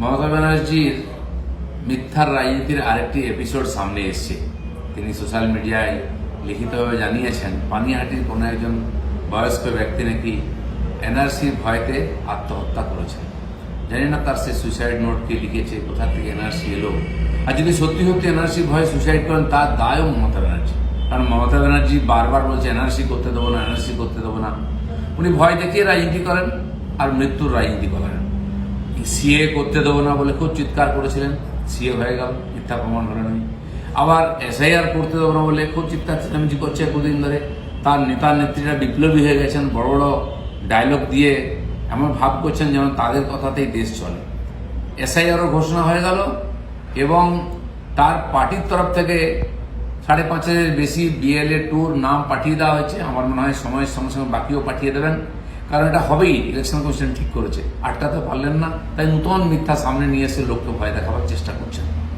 মমতা ব্যানার্জির মিথ্যার রাজনীতির আরেকটি এপিসোড সামনে এসছে। তিনি সোশ্যাল মিডিয়ায় লিখিতভাবে জানিয়েছেন, পানিহাটির কোনো একজন বয়স্ক ব্যক্তি নাকি এনআরসির ভয়তে আত্মহত্যা করেছেন। জানি না তার সে সুইসাইড নোট কে লিখেছে, কোথা থেকে এনআরসি এলো। আর যদি সত্যি সত্যি এনআরসি ভয়ে সুইসাইড করেন, তার দায়ও মমতা ব্যানার্জি। কারণ মমতা ব্যানার্জি বারবার বলছে এনআরসি করতে দেবো না এনআরসি করতে দেবো না। উনি ভয় দেখিয়ে রাজনীতি করেন আর মৃত্যুর রাজনীতি করেন। সিএ করতে দেবো না বলে খুব চিৎকার করেছিলেন। সিএ হয়ে গেল, মিথ্যা প্রমাণ হলো নাই আবার এসআইআর করতে দেবো না বলে খুব চিৎকার চেঁচামেচি করছে কদিন ধরে। তার নেতা নেত্রীরা বিপ্লবী হয়ে গেছেন, বড় বড় ডায়লগ দিয়ে এমন ভাব করছেন যেন তাদের কথাতেই দেশ চলে। এসআইআরও ঘোষণা হয়ে গেল এবং তার পার্টির তরফ থেকে সাড়ে পাঁচ হাজারের বেশি বিএলএ টুর নাম পাঠিয়ে দেওয়া হয়েছে। আমার মনে হয় সময়ের সঙ্গে সঙ্গে বাকিও পাঠিয়ে দেবেন। কারণ এটা হবেই ইলেকশন কমিশন ঠিক করেছে। আটটাতে পারলেন না, তাই নতুন মিথ্যা সামনে নিয়ে এসে লোককে ভয় দেখাবার চেষ্টা করছেন।